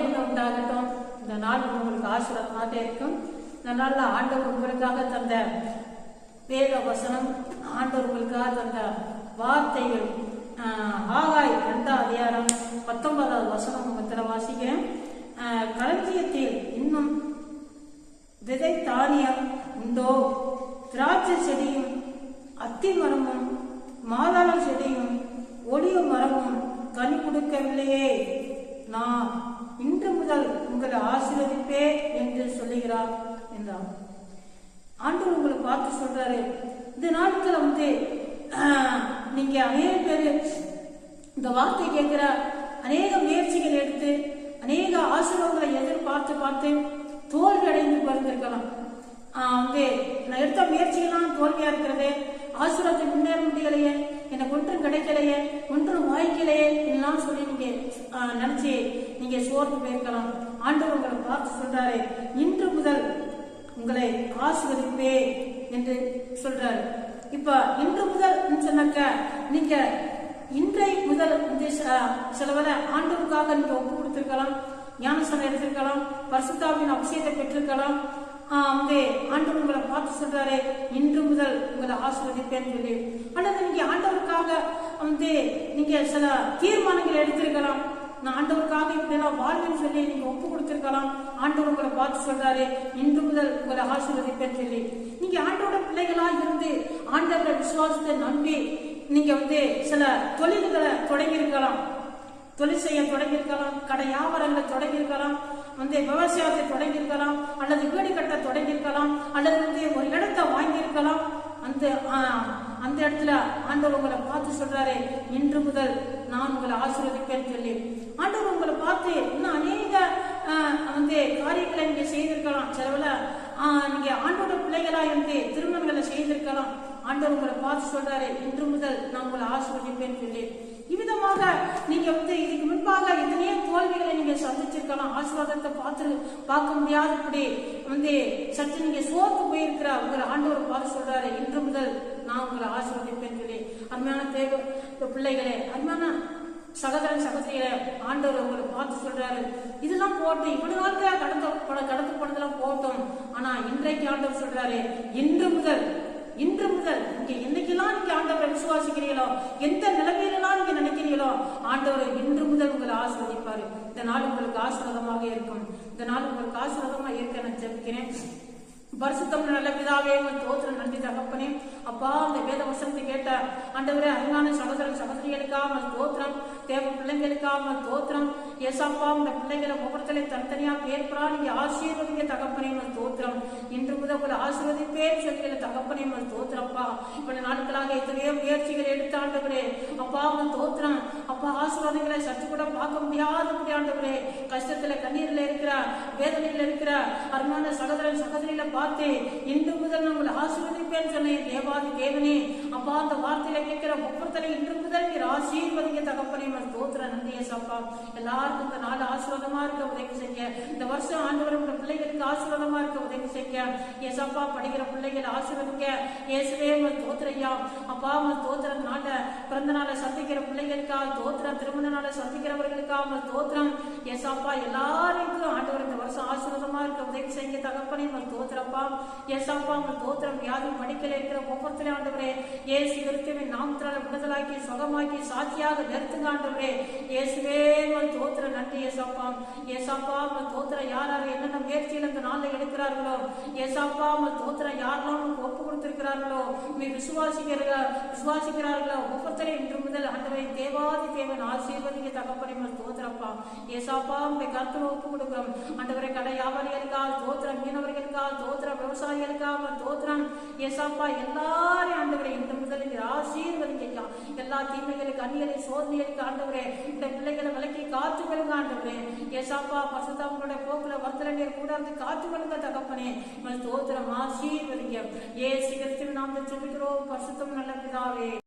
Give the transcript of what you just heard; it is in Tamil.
மகிமை உண்டாகட்டும். இந்த நாள் உங்களுக்கு ஆசீர்வாதமாக இருக்கும். இந்த நாளில் ஆண்டவர் உங்களுக்காக தந்த வேத வசனம் ஆண்டவர் உங்களுக்காக தந்த வார்த்தைகள் ஆகாய் ரெண்டாம் அதிகாரம் பத்தொன்பதாவது வசனம் உங்கத்தில் வாசிக்கிறேன். களஞ்சியத்தில் இன்னும் விதை தானியம் உண்டோ? திராட்சை செடியும் அத்தி மரமும் மாதாள செடியும் ஒளிய மரமும் கனி கொடுக்கவில்லையே. நான் இன்று உங்களை ஆசீர்வதிப்பே என்று சொல்லுகிறார் என்றார். ஆண்டவர் உங்களை பார்த்து சொல்றாரு இந்த நாட்களை வந்து நீங்க அநேக பேர் இந்த வார்த்தை கேட்கிற அநேக முயற்சிகள் எடுத்து அநேக ஆசீர்வாதங்களை எதிர்பார்த்து பார்த்து தோல்வி அடைந்து பிறந்திருக்கலாம் வந்து நான் எடுத்த முயற்சிகள்லாம் தோல்வியா இருக்கிறது. ஆசீர்வாதத்தை முன்னேற முடியலையே. எனக்கு ஒன்றும் கிடைக்கலையே. ஒன்றும் வாய்க்கலையே எல்லாம் சொல்லி நீங்க நினைச்சு நீங்க சோர்ந்து போயிருக்கலாம். ஆண்டவர் உங்களை பார்த்து சொல்றாரு இன்று முதல் உங்களை ஆசிர்வதிப்பே என்று சொல்றாரு. இப்ப இன்று முதல் சொன்னாக்க நீங்க இன்றை முதல் இந்த ச- சிலவரை ஆண்டவருக்காக நீங்க ஒப்பு கொடுத்திருக்கலாம் ஞானசனம் எடுத்திருக்கலாம் பரிசுத்தாவின் அபிஷேகத்தை பெற்றிருக்கலாம். வந்து ஆண்டவர் உங்களை பார்த்து சொல்றாரு இன்று முதல் உங்களை ஆசிர்வதிப்பேன்னு சொல்லி. அல்லது நீங்க வந்து நீங்க சில தீர்மானங்கள் எடுத்திருக்கலாம். நான் ஆண்டவருக்காக இப்படியெல்லாம் வாழ்வேன்னு சொல்லி நீங்க ஒப்பு கொடுத்திருக்கலாம். ஆண்டவர் உங்களை பார்த்து சொல்றாரு இன்று முதல் உங்களை ஆசீர்வதிப்பேன்னு சொல்லி. நீங்க ஆண்டோட பிள்ளைகளா இருந்து ஆண்டவரை விசுவாசத்தை நம்பி நீங்க வந்து சில தொழில்களை தொடங்கி இருக்கலாம் தொழில் செய்ய தொடங்கியிருக்கலாம் கடை வியாபாரங்களை தொடங்கியிருக்கலாம் வந்து விவசாயத்தை தொடங்கியிருக்கலாம் அல்லது வீடு கட்ட தொடங்கியிருக்கலாம் அல்லது வந்து ஒரு இடத்தை வாங்கியிருக்கலாம். அந்த அந்த இடத்துல ஆண்டவர் உங்களை பார்த்து சொல்றாரு இன்று முதல் நான் உங்களை ஆசீர்வதிப்பேன்னு சொல்லி. ஆண்டவர் உங்களை பார்த்து இன்னும் அநேக வந்து காரியங்களை நீங்க செய்திருக்கலாம். சிலவுல நீங்க ஆண்டோட பிள்ளைகளா இருந்து திருமணங்களை செய்திருக்கலாம். ஆண்டவர் உங்களை பார்த்து சொல்றாரு இன்று முதல் நான் உங்களை ஆசீர்வதிப்பேன்னு சொல்லி. இவ்விதமாக நீங்க வந்து இதுக்கு முன்பாக எத்தனையோ தோல்விகளை நீங்க சந்திச்சிருக்கலாம். ஆசீர்வாதத்தை பார்த்து பார்க்க முடியாதபடி வந்து சற்று நீங்க சோர்ந்து போயிருக்கிற உங்களை ஆண்டவர் பார்த்து சொல்றாரு இன்று முதல் நான் உங்களை ஆசீர்வதிப்பேன் சொல்லி. அருமையான தேவ பிள்ளைகளே அருமையான சகோதரன் சகோதரிகளை ஆண்டவர் உங்களை பார்த்து சொல்றாரு. இதெல்லாம் போட்டோம் இவ்வளவு நாளுக்கு கடந்த பட- கடந்து போனதெல்லாம் போட்டோம். ஆனா இன்றைக்கு ஆண்டவர் சொல்றாரு இன்று முதல் இன்று முதல் நீங்க என்னைக்கெல்லாம் நீங்க ஆண்டவரை விசுவாசிக்கிறீங்களோ எந்த நிலைமையிலாம் நீங்க நினைக்கிறீங்களோ ஆண்டவர் இன்று முதல் உங்களை ஆசிர்வதிப்பாரு. இந்த நாள் உங்களுக்கு ஆசீர்வாதமாக இருக்கும். இந்த நாள் உங்களுக்கு ஆசீர்வாதமாக இருக்க நான் ஜபிக்கிறேன். பரிசுத்தம் நல்ல பிதாவே உங்கள் தோத்திரம் நன்றி தகப்பனே. அப்பா அந்த வேத வசனத்தை கேட்ட ஆண்டவரே அருமையான சகோதரன் சகோதரிகளுக்காக உங்கள் தோத்திரம் தேவ பிள்ளைங்களுக்காக உங்கள் தோத்திரம். ஏசாப்பா உங்கள் பிள்ளைகளை ஒவ்வொருத்தரையும் தனித்தனியா பேர்புறா நீங்க ஆசீர்வதிங்க தகப்பனே உங்கள் தோத்திரம். இன்று முதல் உங்களை ஆசீர்வதிப்பேன் சொல்லிக்கிற தகப்பனே உங்கள் தோத்திரப்பா. இவ்வளவு நாட்களாக எத்தனையோ முயற்சிகள் எடுத்து ஆண்டவரே. அப்பா உங்கள் தோத்திரம் அப்பா ஆசீர்வாதங்களை சற்று கூட பார்க்க முடியாதபடி ஆண்டவரே கஷ்டத்துல கண்ணீர்ல இருக்கிற வேதனையில இருக்கிற அருமையான சகோதரன் சகோதரியில பார்த்து இன்று முதல் நம்மளை ஆசீர்வதிப்பேன்னு சொன்னேன். தேவாதி தேவனே அப்பா அந்த வார்த்தையில கேட்கிற ஒவ்வொருத்தரையும் இன்று முதல் ஆசீர்வதிங்க தகப்பனே உங்கள் தோத்திர நன்றியை சப்பா. எல்லாருக்கும் இந்த நாள் ஆசீர்வாதமா இருக்க உதவி செய்ய. இந்த வருஷம் ஆண்டவர் உங்க பிள்ளைகளுக்கு ஆசீர்வாதமா இருக்க உதவி செய்ய. ஏசப்பா படிக்கிற பிள்ளைகள் ஆசீர்வதிக்க. இயேசுவே உங்கள் தோத்திரையா அப்பா உங்கள் தோத்திர பிறந்த நாளை சந்திக்கிற பிள்ளைகளுக்கா தோத்திரம் திருமண நாளை சந்திக்கிறவர்களுக்காக உங்கள் தோத்திரம் ஏசாப்பா எல்லாருக்கும் ஆண்டவர் இந்த வருஷம் ஆசீர்வாதமா இருக்க உதவி செய்ய. தகப்பனே உங்கள் தோத்திரப்பா ஏசாப்பா உங்கள் தோத்திரம் யாரும் படிக்கல இருக்கிற ஒவ்வொருத்தரையும் ஆண்டவரே ஏசு கிறிஸ்துவின் நாமத்தினால விடுதலாக்கி சுகமாக்கி சாட்சியாக நிறுத்துங்காண்டவரே இயேசுவே உங்கள் தோத்திர நன்றி ஏசப்பா ஏசப்பா உங்கள் தோத்திர யாராக என்னென்ன முயற்சியில் இந்த நாளில் எடுக்கிறார்களோ? ஏசாப்பா உங்கள் தோத்திர யாரெல்லாம் உங்களுக்கு ஒப்பு கொடுத்திருக்கிறார்களோ? நீ விசுவாசிக்கிற விசுவாசிக்கிறார்களோ? ஒவ்வொருத்தரை இன்று முதல் ஆண்டவரை தேவாதி தேவன் ஆசீர்வதிக்க தகப்பனை உங்கள் தோத்திரப்பா. ஏசாப்பா உங்களை கருத்துல ஒப்பு கொடுக்கிறோம். ஆண்டவரை கடை வியாபாரிகளுக்கா தோத்திர மீனவர்களுக்கா தோத்திர விவசாயிகளுக்கா உங்கள் தோத்திரம். ஏசாப்பா எல்லாரையும் ஆண்டவரை இன்று முதல் நீர் ஆசீர்வதிங்க எல்லா தீமைகளுக்கு அந்நியரை சோதனைகளுக்கு ஆண்டவரே இந்த பிள்ளைகளை விலக்கி காத்து கொள்ளுங்க ஆண்டவரே. ஏசாப்பா பசுதாமங்களோட போக்குல வர்த்தல நீர் கூட இருந்து காத்து கொள்ளுங்க தகப்பனே உங்கள் தோத்திரம் ஆசீர்வதிங்க. ஏ சிகரத்தில் நாம் ஜெபிக்கிறோம் பரிசுத்தம் நல்ல பிதாவே.